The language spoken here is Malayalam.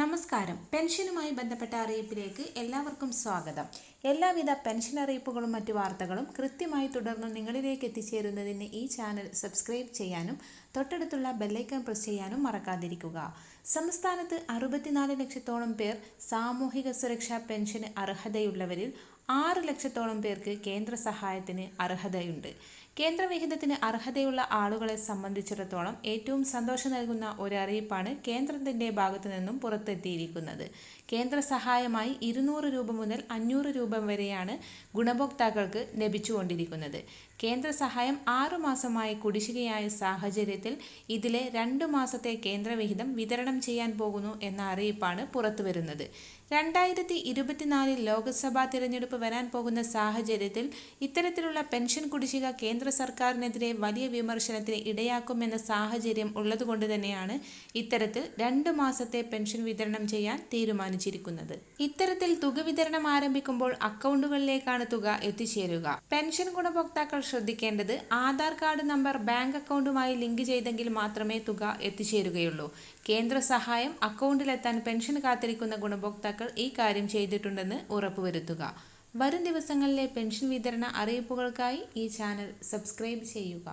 നമസ്കാരം. പെൻഷനുമായി ബന്ധപ്പെട്ട അറിയിപ്പിലേക്ക് എല്ലാവർക്കും സ്വാഗതം. എല്ലാവിധ പെൻഷൻ അറിയിപ്പുകളും മറ്റു വാർത്തകളും കൃത്യമായി തുടർന്ന് നിങ്ങളിലേക്ക് എത്തിച്ചേരുന്നതിന് ഈ ചാനൽ സബ്സ്ക്രൈബ് ചെയ്യാനും തൊട്ടടുത്തുള്ള ബെല്ലൈക്കൺ പ്രസ് ചെയ്യാനും മറക്കാതിരിക്കുക. സംസ്ഥാനത്ത് അറുപത്തിനാല് ലക്ഷത്തോളം പേർ സാമൂഹിക സുരക്ഷാ പെൻഷന് അർഹതയുള്ളവരിൽ ആറ് ലക്ഷത്തോളം പേർക്ക് കേന്ദ്ര സഹായത്തിന് അർഹതയുണ്ട്. കേന്ദ്രവിഹിതത്തിന് അർഹതയുള്ള ആളുകളെ സംബന്ധിച്ചിടത്തോളം ഏറ്റവും സന്തോഷം നൽകുന്ന ഒരു അറിയിപ്പാണ് കേന്ദ്രത്തിന്റെ ഭാഗത്തു നിന്നും പുറത്തെത്തിയിരിക്കുന്നത്. കേന്ദ്ര സഹായമായി ഇരുന്നൂറ് രൂപ മുതൽ അഞ്ഞൂറ് രൂപ വരെയാണ് ഗുണഭോക്താക്കൾക്ക് ലഭിച്ചുകൊണ്ടിരിക്കുന്നത്. കേന്ദ്ര സഹായം ആറുമാസമായി കുടിശ്ശികയായ സാഹചര്യത്തിൽ ഇതിലെ രണ്ട് മാസത്തെ കേന്ദ്രവിഹിതം വിതരണം ചെയ്യാൻ പോകുന്നു എന്ന അറിയിപ്പാണ് പുറത്തുവരുന്നത്. രണ്ടായിരത്തി ഇരുപത്തിനാലിൽ ലോക്സഭാ തിരഞ്ഞെടുപ്പ് വരാൻ പോകുന്ന സാഹചര്യത്തിൽ ഇത്തരത്തിലുള്ള പെൻഷൻ കുടിശ്ശിക കേന്ദ്ര സർക്കാരിനെതിരെ വലിയ വിമർശനത്തിന് ഇടയാക്കുമെന്ന സാഹചര്യം ഉള്ളതുകൊണ്ട് തന്നെയാണ് ഇത്തരത്തിൽ രണ്ട് മാസത്തെ പെൻഷൻ വിതരണം ചെയ്യാൻ തീരുമാനിച്ചിരിക്കുന്നത്. ഇത്തരത്തിൽ തുക വിതരണം ആരംഭിക്കുമ്പോൾ അക്കൗണ്ടുകളിലേക്കാണ് തുക എത്തിച്ചേരുക. പെൻഷൻ ഗുണഭോക്താക്കൾ ശ്രദ്ധിക്കേണ്ടത് ആധാർ കാർഡ് നമ്പർ ബാങ്ക് അക്കൗണ്ടുമായി ലിങ്ക് ചെയ്തെങ്കിൽ മാത്രമേ തുക എത്തിച്ചേരുകയുള്ളൂ. കേന്ദ്ര സഹായം അക്കൗണ്ടിലെത്താൻ പെൻഷൻ കാത്തിരിക്കുന്ന ഗുണഭോക്താക്കൾ ഈ കാര്യം ചെയ്തിട്ടുണ്ടെന്ന് ഉറപ്പുവരുത്തുക. വരും ദിവസങ്ങളിലെ പെൻഷൻ വിതരണ അറിയിപ്പുകൾക്കായി ഈ ചാനൽ സബ്സ്ക്രൈബ് ചെയ്യുക.